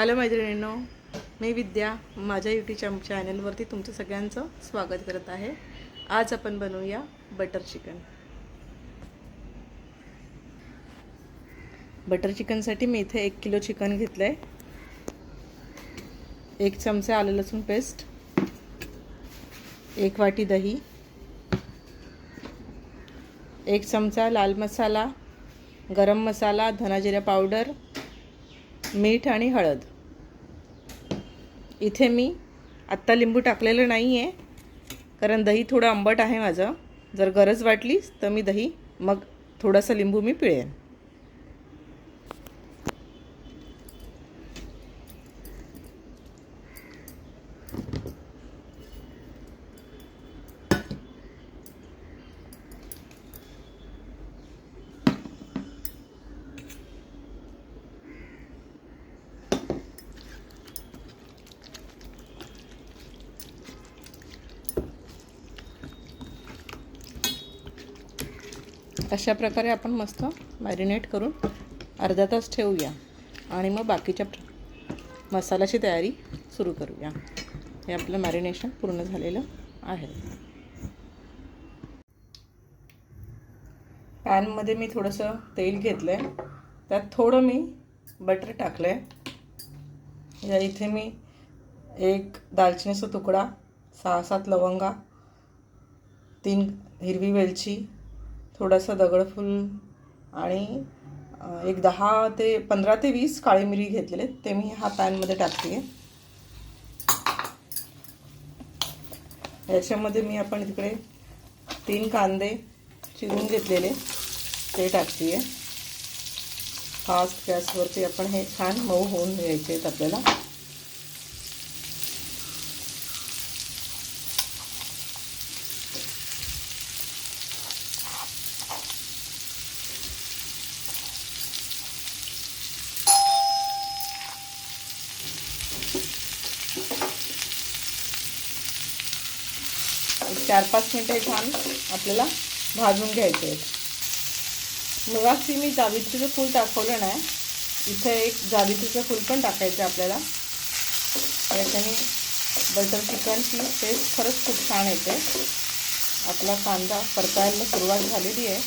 Hello मैत्रिणींनो मी विद्या माझ्या YouTube चॅनलवरती तुमचं सगळ्यांचं स्वागत करत आहे. आज आपण बनवूया बटर चिकन. बटर चिकनसाठी मी इथे एक किलो चिकन घेतलं आहे एक चमचा आलं लसूण पेस्ट. एक वाटी दही. एक चमचा लाल मसाला गरम मसाला धनाजिरा पावडर मीठ आणि हळद. इथे मी आत्ता लिंबू टाकलेलं नाही आहे कारण दही थोडं आंबट आहे माझं. जर गरज वाटलीच तर मी दही मग थोडासा लिंबू मी पिळेन. अशा प्रकारे आपण मस्त मॅरिनेट करून अर्धा तास ठेवूया. आणि मग बाकीच्या प्र- मसाल्याची तयारी सुरू करूया. हे आपलं मॅरिनेशन पूर्ण झालेलं आहे. पॅनमध्ये मी थोडंसं तेल घेतलं आहे त्यात थोडं मी बटर टाकलं आहे या इथे मी एक दालचिनीचा तुकडा सहा सात लवंगा तीन हिरवी वेलची थोडंसं दगडफूल आणि एक दहा ते पंधरा ते वीस काळी मिरी घेतलेले ते मी हा पॅनमध्ये टाकते. आहे याच्यामध्ये मी आपण तिकडे तीन कांदे चिरून घेतलेले ते टाकते आहे फास्ट गॅसवरती आपण हे छान मऊ होऊन घ्यायचे आहेत आपल्याला. चार पाच मिनटं हे छान आपल्याला भाजून घ्यायचे आहेत. मगाशी मी जावित्रीचं फूल दाखवलं नाही. इथे एक जावित्रीचं फूल पण टाकायचं आहे आपल्याला. याच्याने बटर चिकनची टेस्ट खरंच खूप छान येते. आपला कांदा परतायला सुरुवात झालेली आहे.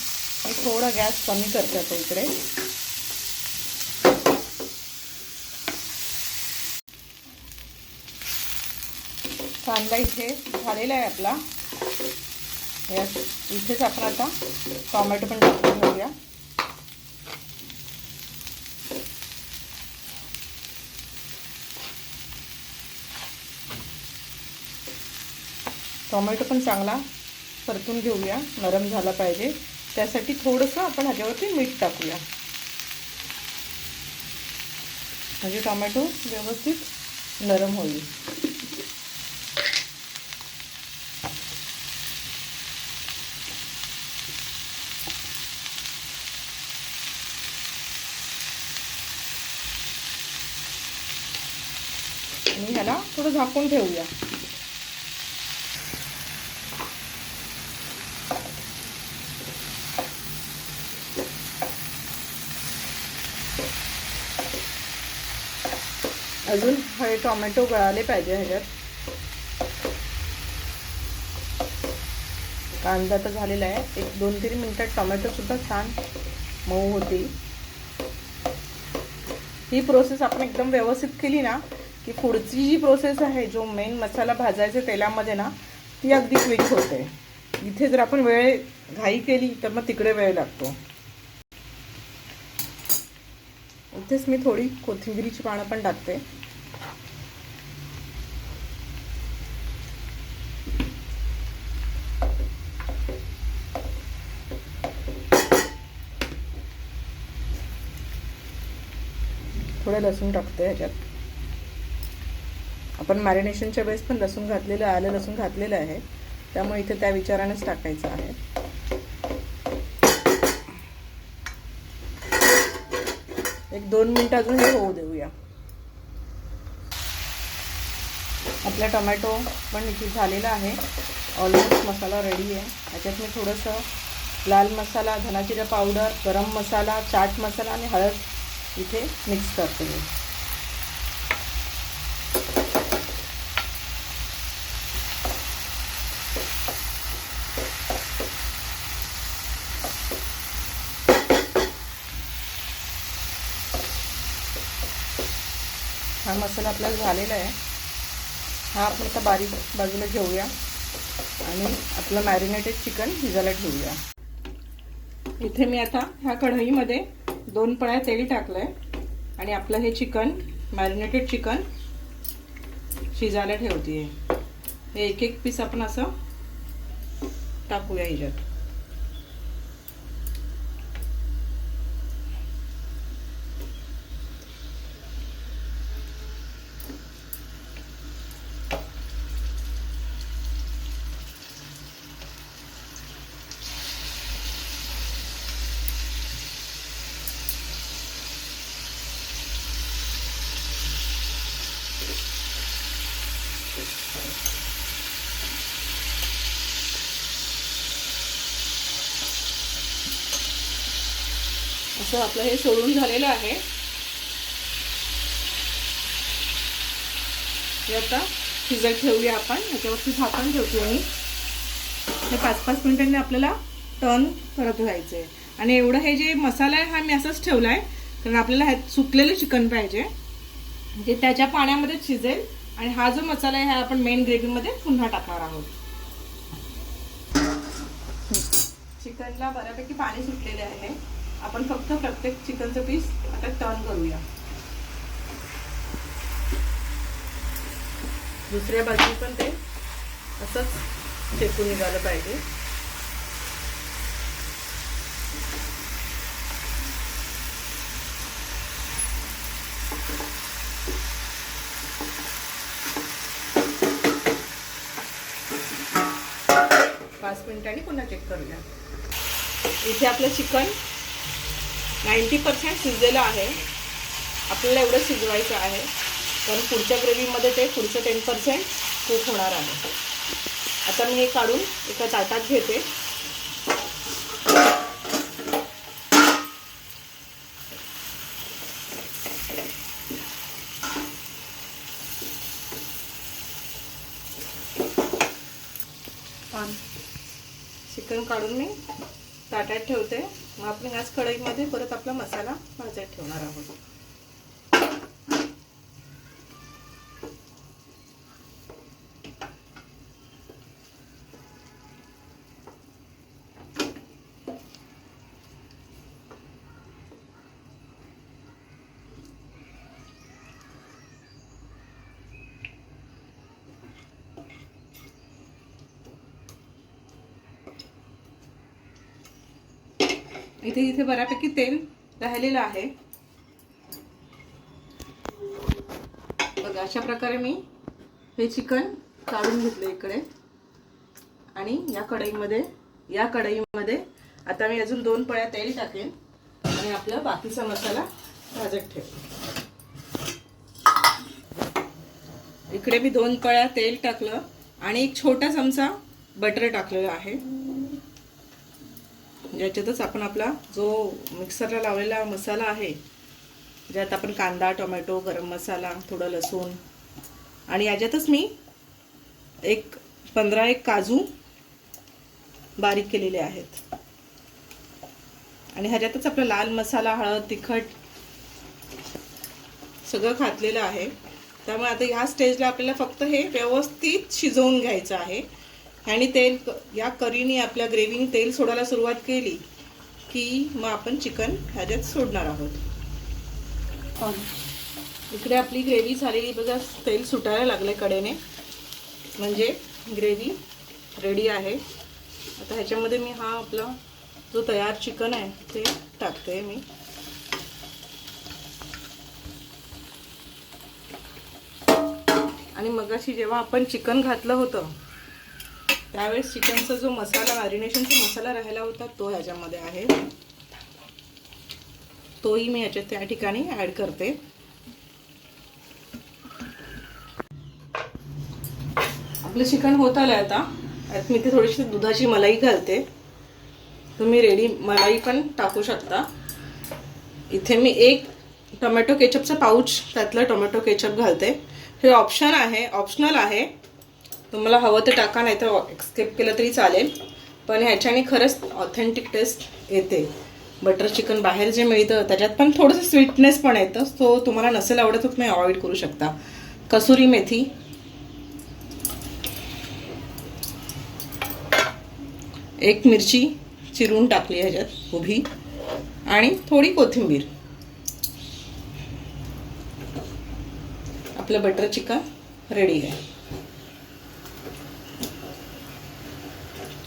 मी थोडा गॅस कमी करते आता इकडे. कांदा इथे झालेला आहे आपला. या इथेच आपण आता टोमॅटो पण टाकून घेऊया. टोमॅटो पण चांगला परतून घेऊया नरम झाला पाहिजे. त्यासाठी थोडंसं आपण ह्याच्यावरती मीठ टाकूया. म्हणजे टोमॅटो व्यवस्थित नरम होईल. आणि ह्याला थोडं झाकून ठेवूया. अजून हे टोमॅटो गळाले पाहिजे ह्याच्यात. कांदा तर झालेला आहे. एक दोन तीन मिनिटात टोमॅटो सुद्धा छान मऊ होतील. ही प्रोसेस आपण एकदम व्यवस्थित केली ना की पुढची जी प्रोसेस आहे जो मेन मसाला भाजायचा तेलामध्ये ना ती अगदी क्विक होते. इथे जर आपण वेळ घाई केली तर मग तिकडे वेळ लागतो. इथेच मी थोडी कोथिंबिरीची पानं पण टाकते. थोडं लसूण टाकते ह्याच्यात. आपण मॅरिनेशनच्या वेळेस पण लसूण घातलेलं आलं लसूण घातलेलं आहे. त्यामुळे इथे त्या विचारानेच टाकायचं आहे. एक दोन मिनटं अजून हे होऊ देऊया. आपला टोमॅटो पण इथे झालेला आहे. ऑलमोस्ट मसाला रेडी आहे. त्याच्यात मी थोडंसं लाल मसाला धनाजिरा पावडर गरम मसाला चाट मसाला आणि हळद इथे मिक्स करते मी हा मसाला आपला झालेला आहे. हा आपण आता बारीक बाजूला घेऊया आणि आपलं मॅरिनेटेड चिकन भिजायला ठेवूया. इथे मी आता ह्या कढईमध्ये दोन पळ्या तेल टाकलं आहे आणि आपलं हे चिकन मॅरिनेटेड चिकन शिजायला ठेवते हे एक एक पीस आपण असं टाकूया ह्याच्यात. असं आपलं हे सोडून झालेलं आहे. हे आता शिजत ठेवूया आपण. याच्यावरती झाकण ठेवतो मी. हे पाच पाच मिनिटांनी आपल्याला टर्न करत राहायचं आहे आणि एवढं हे जे मसाला आहे हा मी असंच ठेवला आहे कारण आपल्याला ह्यात सुकलेलं चिकन पाहिजे. जे त्याच्या पाण्यामध्येच शिजेल आणि हा जो मसाला आहे हा आपण मेन ग्रेव्हीमध्ये पुन्हा टाकणार आहोत. चिकनला बऱ्यापैकी पाणी सुटलेले आहे. आपण फक्त प्रत्येक चिकनचं पीस आता टर्न करूया. दुसऱ्या बाजूने पण ते असंच शेकून निघालं पाहिजे. पाच मिनिटांनी पुन्हा चेक करूया. इथे आपलं चिकन नाईंटी पर्सेंट शिजलेलं आहे. आपल्याला एवढं शिजवायचं आहे. कारण पुढच्या ग्रेव्हीमध्ये ते पुढचं टेन पर्सेंट कुक होणार आहे. आता मी हे काढून एका ताटात घेते. चिकन काढून मी ताटात ठेवते. मग आपण आज कढईमध्ये परत आपला मसाला भाजत ठेवणार आहोत. इथे इथे बऱ्यापैकी तेल राहिलेलं आहे. बघा अशा प्रकारे मी हे चिकन काढून घेतलं इकडे. आणि या कढईमध्ये या कढईमध्ये आता मी अजून दोन पळ्या तेल टाकेन आणि आपला बाकीचा मसाला भाजत ठेव इकडे मी दोन पळ्या तेल टाकलं आणि एक छोटा चमचा बटर टाकलेला आहे. ज्याच्यातच आपण आपला जो मिक्सरला लावलेला मसाला आहे ज्यात आपण कांदा टोमॅटो गरम मसाला थोडं लसूण आणि याच्यातच मी एक पंधरा एक काजू बारीक केलेले आहेत. आणि ह्याच्यातच आपला लाल मसाला हळद तिखट सगळं घातलेलं आहे. त्यामुळे आता ह्या स्टेजला आपल्याला फक्त हे व्यवस्थित शिजवून घ्यायचं आहे. आणि तेल या करीने आपल्या ग्रेव्हीने तेल सोडायला सुरुवात केली की मग आपण चिकन ह्याच्यात सोडणार आहोत. इकडे आपली ग्रेव्ही झालेली बघा तेल सुटायला लागले कडेने. म्हणजे ग्रेव्ही रेडी आहे. आता ह्याच्यामध्ये मी हा आपला जो तयार चिकन आहे ते टाकते मी. आणि मगाशी जेव्हा आपण चिकन घातलं होतं त्यावेळेस चिकनचा जो मसाला मॅरिनेशनचा मसाला राहिला होता तो ह्याच्यामध्ये आहे. तोही मी ह्याच्यात त्या ठिकाणी ॲड करते. आपलं चिकन होत आलं आता. यात मी ते थोडीशी दुधाची मलाई घालते. तुम्ही रेडी मलाई पण टाकू शकता. इथे मी एक टोमॅटो केचपचा पाऊच त्यातलं टोमॅटो केचप घालते. हे ऑप्शन आहे ऑप्शनल आहे. तुम्हाला हवं तर टाका नाही तर स्किप केलं तरी चालेल. पण ह्याच्याने खरंच ऑथेंटिक टेस्ट येते. बटर चिकन बाहेर जे मिळतं त्याच्यात पण थोडंसं स्वीटनेस पण येतं. सो तुम्हाला नसेल आवडत तर तुम्ही अवॉइड करू शकता. कसुरी मेथी. एक मिरची चिरून टाकली ह्याच्यात उभी. आणि थोडी कोथिंबीर. आपलं बटर चिकन रेडी आहे.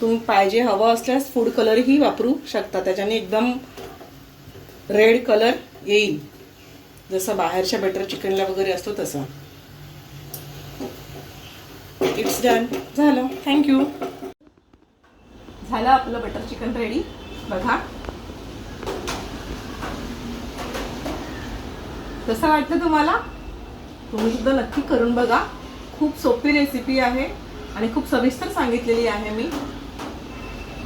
तुम्ही पाहिजे हवं असल्यास फूड कलरही वापरू शकता. त्याच्याने एकदम रेड कलर येईल. जसं बाहेरच्या बटर चिकनला वगैरे असतो तसा. इट्स डन झालं. थँक्यू झालं आपलं बटर चिकन रेडी बघा. कसं वाटतं तुम्हाला तुम्ही सुद्धा नक्की करून बघा. खूप सोपी रेसिपी आहे आणि खूप सविस्तर सांगितलेली आहे मी.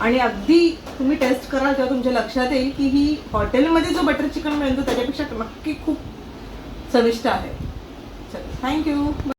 आणि अगदी तुम्ही टेस्ट कराल तेव्हा तुमच्या लक्षात येईल की ही हॉटेलमध्ये जो बटर चिकन मिळतो त्याच्यापेक्षा नक्की खूप चविष्ट आहे. चल थँक्यू